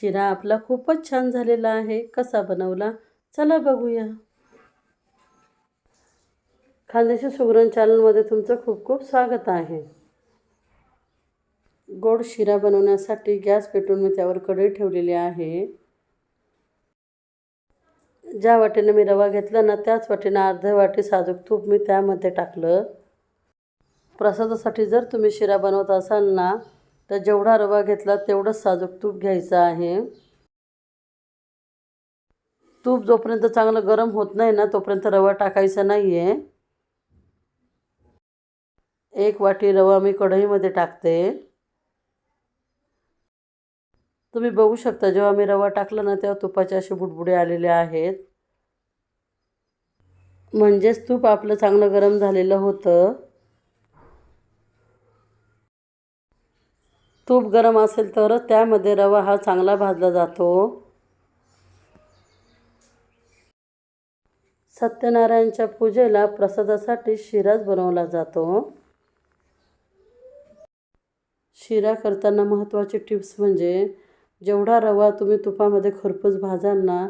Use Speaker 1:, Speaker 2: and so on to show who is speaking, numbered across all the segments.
Speaker 1: शिरा आपला खूपच छान झालेला आहे. कसा बनवला? चला बघूया. खानदेशी सुगरण चॅनलमध्ये तुमचं खूप खूप स्वागत आहे. गोड शिरा बनवण्यासाठी गॅस पेटवून मी त्यावर कढई ठेवलेली आहे. ज्या वाटेनं मी रवा घेतला ना त्याच वाटेनं अर्ध्या वाटी साजूक तूप मी त्यामध्ये टाकलं. प्रसादासाठी जर तुम्ही शिरा बनवत असाल ना तर जेवढा रवा घेतला तेवढंच साजूक तूप घ्यायचं आहे. तूप जोपर्यंत चांगलं गरम होत नाही ना तोपर्यंत रवा टाकायचा नाही आहे एक वाटी रवा मी कढईमध्ये टाकते. तुम्ही बघू शकता जेव्हा मी रवा टाकला ना तेव्हा तुपाचे असे बुडबुडे आलेले आहेत. म्हणजेच तूप आपलं चांगलं गरम झालेलं होतं. तूप गरम असेल तरच त्यामध्ये रवा हा चांगला भाजला जातो. सत्यनारायणच्या पूजेला प्रसादासाठी शिराच बनवला जातो. शिरा करताना महत्त्वाची टिप्स म्हणजे जेवढा रवा तुम्ही तुपामध्ये खरपूस भाजाल ना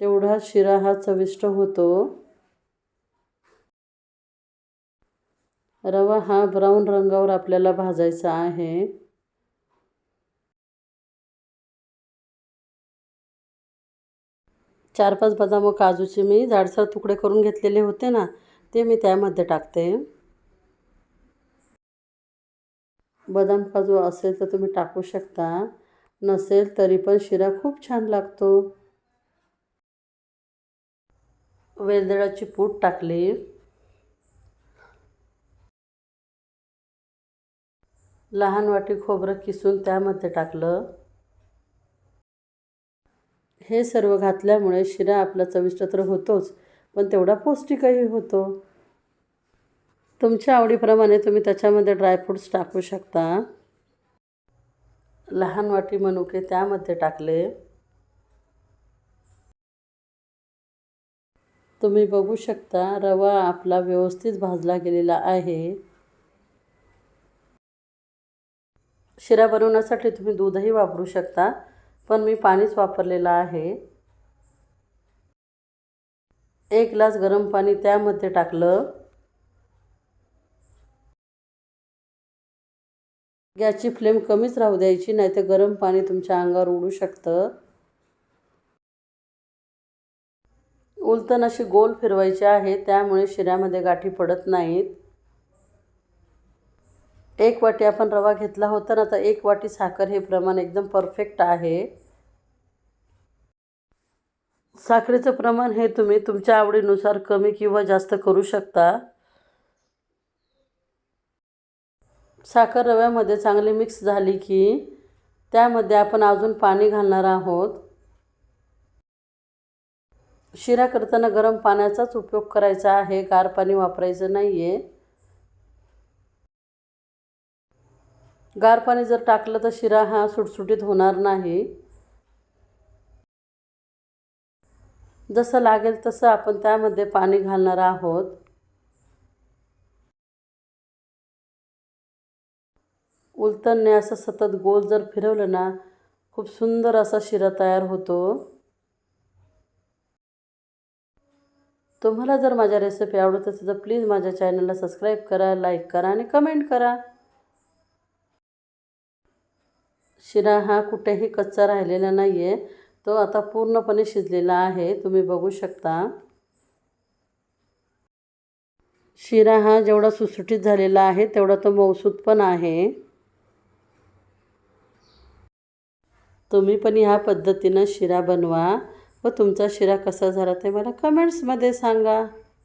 Speaker 1: तेवढा शिरा हा चविष्ट होतो. रवा हा ब्राऊन रंगावर आपल्याला भाजायचा आहे. चार पाच बदाम काजूचे मी जाडसर तुकडे करून घेतलेले होते ना ते मी त्यामध्ये टाकते. बदाम काजू असेल तर तुम्ही टाकू शकता. नसेल तरी पण शिरा खूप छान लागतो. वेलदळाची पूड टाकली. लहान वाटी खोबरं किसून त्यामध्ये टाकलं. हे सर्व घातल्यामुळे शिरा आपला चविष्ट तर होतोच पण तेवढा पौष्टिकही होतो. तुमच्या आवडीप्रमाणे तुम्ही त्याच्यामध्ये ड्रायफ्रूट्स टाकू शकता. लहान वाटी मनुके त्यामध्ये टाकले. तुम्ही बघू शकता रवा आपला व्यवस्थित भाजला गेलेला आहे. शिरा बनवण्यासाठी तुम्ही दूधही वापरू शकता. पण मी पाणीच वापरलेलं आहे. एक ग्लास गरम पाणी त्यामध्ये टाकलं. गॅसची फ्लेम कमीच राहू द्यायची नाही तर गरम पाणी तुमच्या अंगावर उडू शकतं. उलटण अशी गोल फिरवायची आहे त्यामुळे शिऱ्यामध्ये गाठी पडत नाहीत. एक वाटी आपण रवा घेतला होता ना तर एक वाटी साखर हे प्रमाण एकदम परफेक्ट आहे. साखरेचं प्रमाण हे तुम्ही तुमच्या आवडीनुसार कमी किंवा जास्त करू शकता. साखर रव्यामध्ये चांगली मिक्स झाली की त्यामध्ये आपण अजून पाणी घालणार आहोत. शिरा करताना गरम पाण्याचाच उपयोग करायचा आहे गार पाणी वापरायचं नाही आहे गार पाणी जर टाकलं तर शिरा हा सुटसुटीत होणार नाही. जसं लागेल तसं आपण त्यामध्ये पाणी घालणार आहोत. उलटणने असं सतत गोल जर फिरवलं ना खूप सुंदर असा शिरा तयार होतो. तुम्हाला जर माझ्या रेसिपी आवडत असेल तर प्लीज माझ्या चॅनलला सबस्क्राईब करा लाईक करा आणि कमेंट करा. शिरा हा कुठेही कच्चा राहिलेला नाही आहे तो आता पूर्णपणे शिजलेला आहे. तुम्ही बघू शकता. शिरा हा जेवढा सुसुटीत झालेला आहे तेवढा तो मौसूद पण आहे. तुम्ही पण ह्या पद्धतीनं शिरा बनवा. व तुमचा शिरा कसा झाला ते मला कमेंट्समध्ये सांगा.